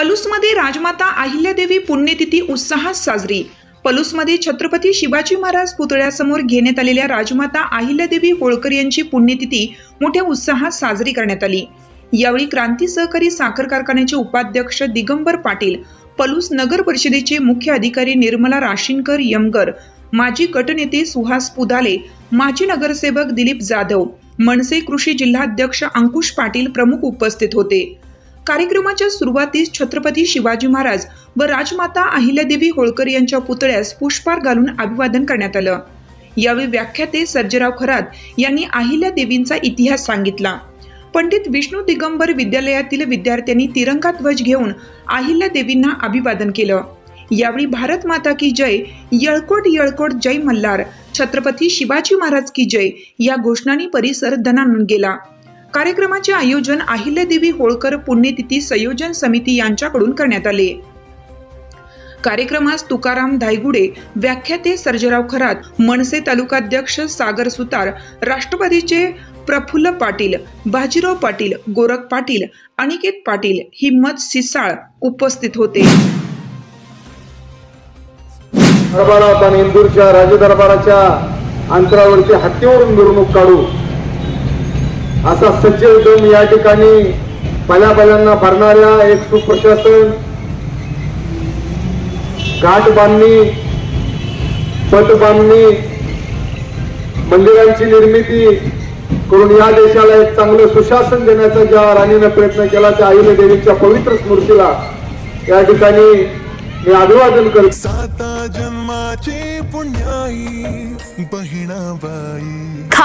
पलूसमध्ये राजमाता अहिल्यादेवी पुण्यतिथी उत्साहात साजरी. पलूसमध्ये छत्रपती शिवाजी महाराज पुतळ्यासमोर घेण्यात आलेल्या राजमाता अहिल्यादेवी होळकर यांची पुण्यतिथी मोठ्या उत्साहात साजरी करण्यात आली. यावेळी क्रांती सहकारी साखर कारखान्याचे उपाध्यक्ष दिगंबर पाटील पलूस नगर परिषदेचे मुख्य अधिकारी निर्मला राशीनकर यमगर माजी गटनेते सुहास पुदाले माजी नगरसेवक दिलीप जाधव मनसे कृषी जिल्हाध्यक्ष अंकुश पाटील प्रमुख उपस्थित होते. कार्यक्रमाच्या सुरुवातीस छत्रपती शिवाजी महाराज व राजमाता अहिल्यादेवी होळकर यांच्या पुतळ्यास पुष्पार घालून अभिवादन करण्यात आलं. यावेळी व्याख्याते सर्जराव खरात यांनी अहिल्यादेवींचा इतिहास सांगितला. पंडित विष्णू दिगंबर विद्यालयातील विद्यार्थ्यांनी तिरंगा ध्वज घेऊन अहिल्यादेवींना अभिवादन केलं. यावेळी भारत माता की जय यळकोट यळकोट जय मल्हार छत्रपती शिवाजी महाराज की जय या घोषणांनी परिसर धनानून गेला. कार्यक्रमाचे आयोजन अहिल्यादेवी होळकर पुण्यतिथी संयोजन समिती यांच्याकडून करण्यात आले. कार्यक्रमास तुकाराम धायगुडे व्याख्याते सर्जराव खरात मनसे तालुकाध्यक्ष सागर सुतार राष्ट्रवादीचे प्रफुल्ल पाटील बाजीराव पाटील गोरख पाटील अनिकेत पाटील हिम्मत सिसाळ उपस्थित होते. दरबारात आणि इंदूरच्या राजदरबाराच्या अंतरावरती हत्तीवरून मिरवणूक काढू असा सज्ज उद्यम या ठिकाणी पल्यापल्यांना भरणाऱ्या एक सुप्रशासन घाट बांधणी पट बांधणी मंदिरांची निर्मिती करून या देशाला एक चांगलं सुशासन देण्याचा ज्या राणीनं प्रयत्न केला त्या आईने देवीच्या पवित्र स्मृतीला या ठिकाणी मी अभिवादन करतो. साता जन्माची पुण्याई